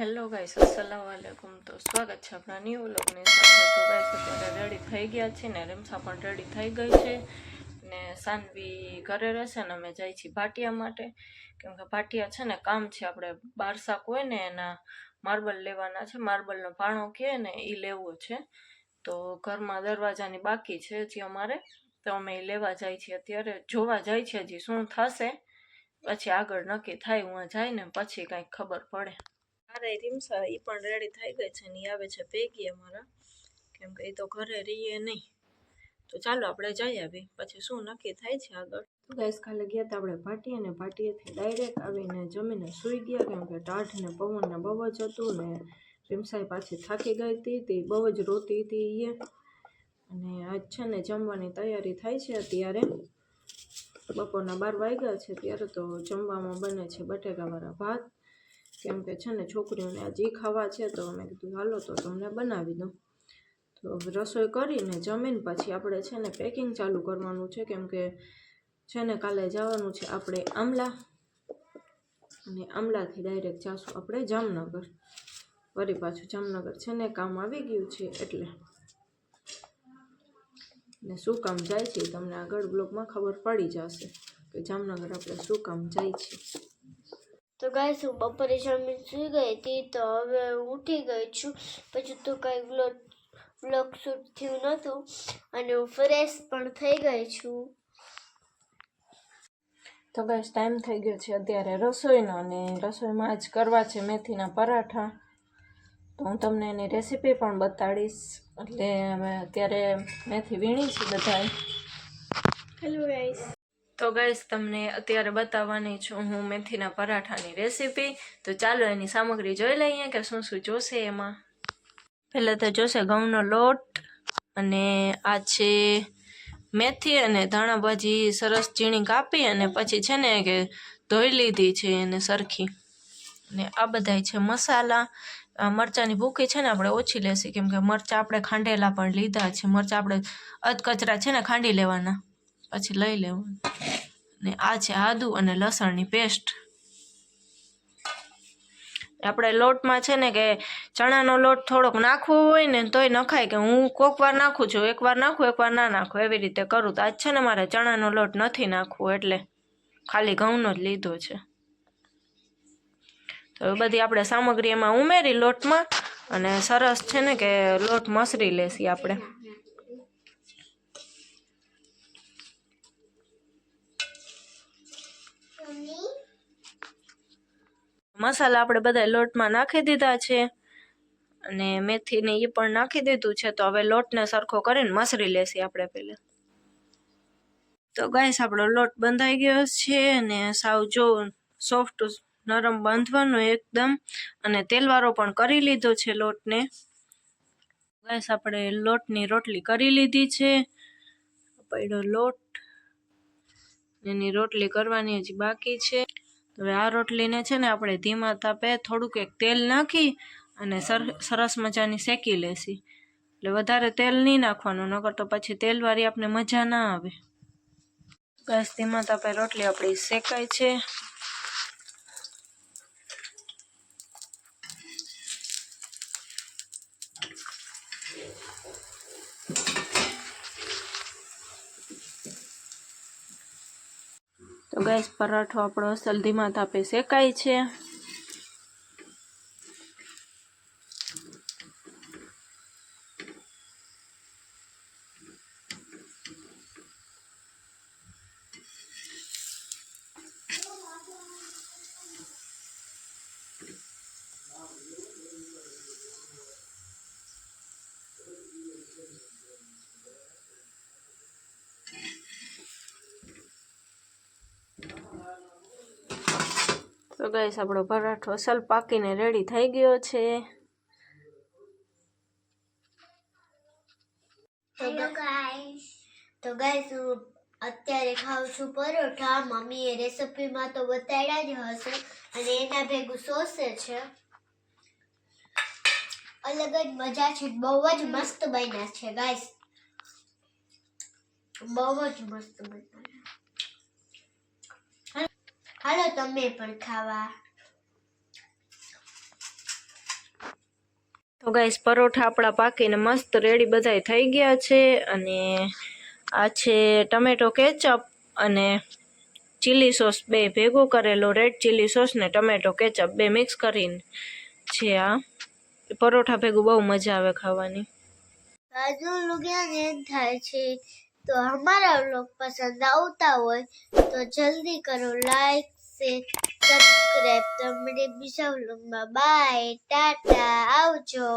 Hello guys અસલામ વાલેકુમ તો સ્વાગત છે આપણા ન્યૂ વ્લોગની સાથે. તો ગાઈસ અત્યારે રેડી થઈ ગયા છે ને રેમસા પણ રેડી થઈ ગઈ છે. ને સાનવી ઘરે રહેશે ને અમે જાય છીએ ભાટિયા માટે. કેમ કે ભાટિયા છે ને કામ છે આપણે બારસાક હોય ને એના માર્બલ લેવાના છે. માર્બલનો પાણો કહે ને એ લેવો છે. તો ઘરમાં દરવાજાની બાકી છે હજી અમારે. તો અમે એ લેવા જાય છીએ અત્યારે. જોવા જાય છે હજી શું થશે. પછી આગળ નક્કી થાય, હું જાય ને પછી કાંઈક ખબર પડે. અરે રીમસા એ પણ રેડી થઈ ગઈ છે ને આવે છે ભેગી અમારા. કેમ કે એ તો ઘરે રહીએ નહીં. તો ચાલો આપણે જઈ આવી પછી શું નક્કી થાય છે આગળ? તો ગેસ કાલે ગયા હતા આપણે પાટીએ ને પાટીએથી ડાયરેક્ટ આવીને જમીને સૂઈ ગયા કેમ કે ટાઢ ને પવન ને બહુ જ હતું ને રીમસાઈ પાછી થાકી ગઈ હતી તે, બહુ જ રોતી હતી એ અને આજ છે ને જમવાની તૈયારી થાય છે અત્યારે. બપોરના બાર વાગ્યા છે, ત્યારે તો જમવામાં બને છે બટેકાવાળા ભાત. કેમ કે છે ને, છોકરીઓને આજે ખાવા છે તો મેં કીધું, હાલો તો તમને બનાવી દઉં. તો રસોઈ કરીને જમીને પછી આપણે છે ને પેકિંગ ચાલુ કરવાનું છે, કેમ કે છે ને કાલે જવાનું છે આપણે આમલા. અને આમલાથી ડાયરેક્ટ જાશું આપણે જામનગર. ફરી પાછું જામનગર છે ને કામ આવી ગયું છે એટલે. ને શું કામ જાય છે તમને આગળ બ્લોગમાં ખબર પડી જશે કે જામનગર આપણે શું કામ જાય છે. તો ગાઈસ હું બપોરે જમી સુઈ ગઈ હતી તો હવે ઉઠી ગઈ છું. પછી તો કાંઈ વ્લોગ વ્લોગ શૂટ થયું નહોતું અને હું ફ્રેશ પણ થઈ ગઈ છું. તો બસ ટાઈમ થઈ ગયો છે અત્યારે રસોઈનો અને રસોઈમાં આજ કરવા છે મેથીના પરાઠા. તો હું તમને એની રેસીપી પણ બતાડીશ. એટલે અમે અત્યારે મેથી વીણી છે બધાએ. હેલો ગાઈસ તો ગાઈસ તમને અત્યારે બતાવવાની છું હું મેથીના પરાઠાની રેસીપી તો ચાલો એની સામગ્રી જોઈ લઈએ કે શું શું જોશે એમાં. પહેલાં તો જોશે ઘઉંનો લોટ અને આ છે મેથી અને ધાણા ભાજી સરસ ઝીણી કાપી અને પછી છે ને કે ધોઈ લીધી છે એને સરખી. અને આ બધાય છે મસાલા. મરચાંની ભૂકી છે ને આપણે ઓછી લેશી, કેમ કે મરચાં આપણે ખાંડેલા પણ લીધા છે. મરચાં આપણે અધકચરા છે ને ખાંડી લેવાના. પછી લઈ લેવાનું. ને આ છે આદુ અને લસણની પેસ્ટ. આપણે લોટમાં છે ને કે ચણાનો લોટ થોડોક નાખવો હોય ને તોય નખાય કે હું કોક વાર નાખું છું એકવાર નાખું એકવાર ના નાખું, એવી રીતે કરું. તો આજ છે ને મારે ચણાનો લોટ નથી નાખવો એટલે ખાલી ઘઉંનો જ લીધો છે. તો એ બધી આપણે સામગ્રી એમાં ઉમેરી લોટમાં અને સરસ છે ને કે લોટ મસરી લેશી આપણે. મસાલા આપણે બધા લોટમાં નાખી દીધા છે. અને મેથીને એ પણ નાખી દીધું છે, તો હવે લોટને સરખો કરીને મસરી લેશી આપણે પહેલાં તો ગાઈસ, આપણો લોટ બંધાઈ ગયો છે અને સાવ જો સોફ્ટ નરમ બાંધવાનો એકદમ અને તેલવાળો પણ કરી લીધો છે લોટને. ગાઈસ, આપણે લોટની રોટલી કરી લીધી છે. પડ્યો લોટ. એની રોટલી કરવાની હજી બાકી છે. હવે આ રોટલીને છે ને આપણે ધીમા તાપે થોડુંક એક તેલ નાખી અને સર- સરસ મજાની શેકી લેશી. એટલે વધારે તેલ નહીં નાખવાનું, નકર તો પછી તેલવાળી આપણે મજા ના આવે. બસ ધીમા તાપે રોટલી આપણી શેકાય છે. ગેસ પરાઠો આપણો અસલ ધીમા તાપે શેકાય છે? તો ગેસ આપણો પરાઠો અસલ પાકીને રેડી થઈ ગયો છે. ગાઈસ, તો ગાઈસ, હું અત્યારે ખાઉં છું પરોઠા. મમ્મીએ રેસિપીમાં તો બતાડ્યા જ હશે, અને એના ભેગું સોસે છે. અલગ જ મજા છે, બહુ જ મસ્ત બન્યા છે, ગાઈસ. બહુ જ મસ્ત બન્યા હાલો તમે પણ ખાવા. તો ગાઈસ પરોઠા આપણા પાકીને મસ્ત રેડી બધાય થઈ ગયા છે અને આ છે ટમેટો કેચઅપ અને ચીલી સોસ બે ભેગો કરેલો રેડ ચીલી સોસ ને ટમેટો કેચઅપ બે મિક્સ કરીને છે આ. પરોઠા ભેગું બહુ મજા આવે ખાવાની. આજનો વ્લોગ યાને થાય છે તો અમારા વ્લોગ પસંદ આવતા હોય તો જલ્દી કરો લાઈક શેર સબસ્ક્રાઈબ તમને બીજા વ્લોગમાં બાય ટાટા આવજો.